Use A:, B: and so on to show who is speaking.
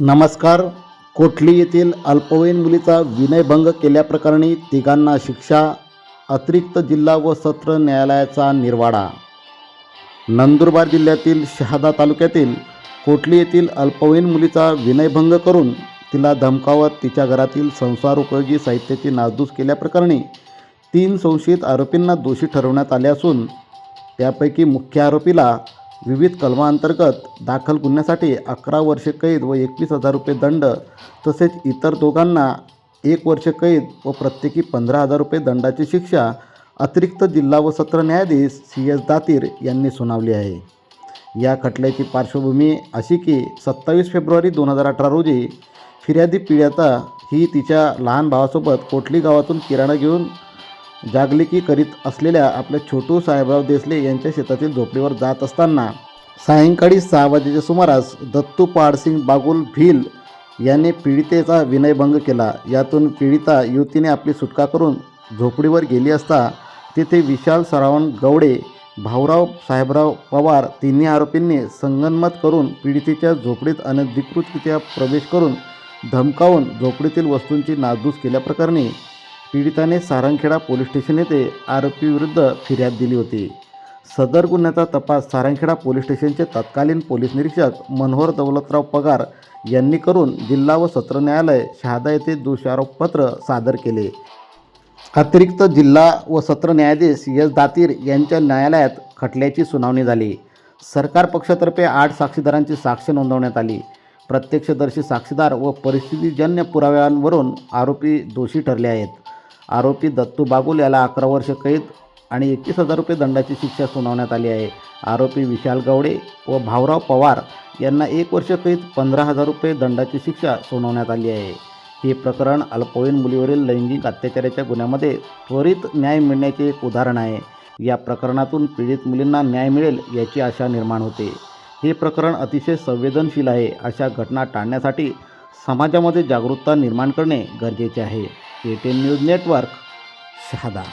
A: नमस्कार. कोठली येथील अल्पवयीन मुलीचा विनयभंग केल्याप्रकरणी तिघांना शिक्षा अतिरिक्त जिल्हा व सत्र न्यायालयाचा निर्वाडा. नंदुरबार जिल्ह्यातील शहादा तालुक्यातील कोटली येथील अल्पवयीन मुलीचा विनयभंग करून तिला धमकावत तिच्या घरातील संसार उपयोगी साहित्याची नासधूस केल्याप्रकरणी तीन संशयित आरोपींना दोषी ठरवण्यात आले असून त्यापैकी मुख्य आरोपीला विविध कलमांतर्गत दाखल गुन्ह्यासाठी अकरा वर्षे कैद व एकवीस हजार रुपये दंड तसेच इतर दोघांना एक वर्ष कैद व प्रत्येकी पंधरा हजार रुपये दंडाची शिक्षा अतिरिक्त जिल्हा व सत्र न्यायाधीश सी एस दातीर यांनी सुनावली आहे. या खटल्याची पार्श्वभूमी अशी की सत्तावीस फेब्रुवारी दोन हजार अठरा रोजी फिर्यादी पीडिता ही तिच्या लहान भावासोबत कोटली गावातून किराणा घेऊन जागलिकी करीत असलेल्या आपल्या छोटू साहेबराव देसले यांच्या शेतातील झोपडीवर जात असताना सायंकाळी सहा वाजेच्या सुमारास दत्तू पाडसिंग बागुल भील याने पीडितेचा विनयभंग केला. यातून पीडिता युवतीने आपली सुटका करून झोपडीवर गेली असता तिथे विशाल सरावण गवडे भाऊराव साहेबराव पवार तिन्ही आरोपींनी संगनमत करून पीडितेच्या झोपडीत अनधिकृतरित्या प्रवेश करून धमकावून झोपडीतील वस्तूंची नासधूस केल्याप्रकरणी पीडिताने सारंगखेडा पोलीस स्टेशन येथे आरोपीविरुद्ध फिर्याद दिली होती. सदर गुन्ह्याचा तपास सारंगखेडा पोलीस स्टेशनचे तत्कालीन पोलीस निरीक्षक मनोहर दौलतराव पगार यांनी करून जिल्हा व सत्र न्यायालय शहादा येथे दोषारोपपत्र सादर केले. अतिरिक्त जिल्हा व सत्र न्यायाधीश एस दातीर यांच्या न्यायालयात खटल्याची सुनावणी झाली. सरकार पक्षातर्फे आठ साक्षीदारांची साक्ष नोंदवण्यात आली. प्रत्यक्षदर्शी साक्षीदार व परिस्थितीजन्य पुराव्यांवरून आरोपी दोषी ठरले आहेत. आरोपी दत्तू बागुल याला अकरा वर्ष कैद आणि एकवीस हजार रुपये दंडाची शिक्षा सुनावण्यात आली आहे. आरोपी विशाल गवडे व भाऊराव पवार यांना एक वर्ष कैद पंधरा हजार रुपये दंडाची शिक्षा सुनावण्यात आली आहे. हे प्रकरण अल्पवयीन मुलीवरील लैंगिक अत्याचाराच्या गुन्ह्यामध्ये त्वरित न्याय मिळण्याचे एक उदाहरण आहे. या प्रकरणातून पीडित मुलींना न्याय मिळेल याची आशा निर्माण होते. हे प्रकरण अतिशय संवेदनशील आहे अशा घटना टाळण्यासाठी समाजामध्ये जागरूकता निर्माण करणे गरजेचे आहे. A ten news network Shahada.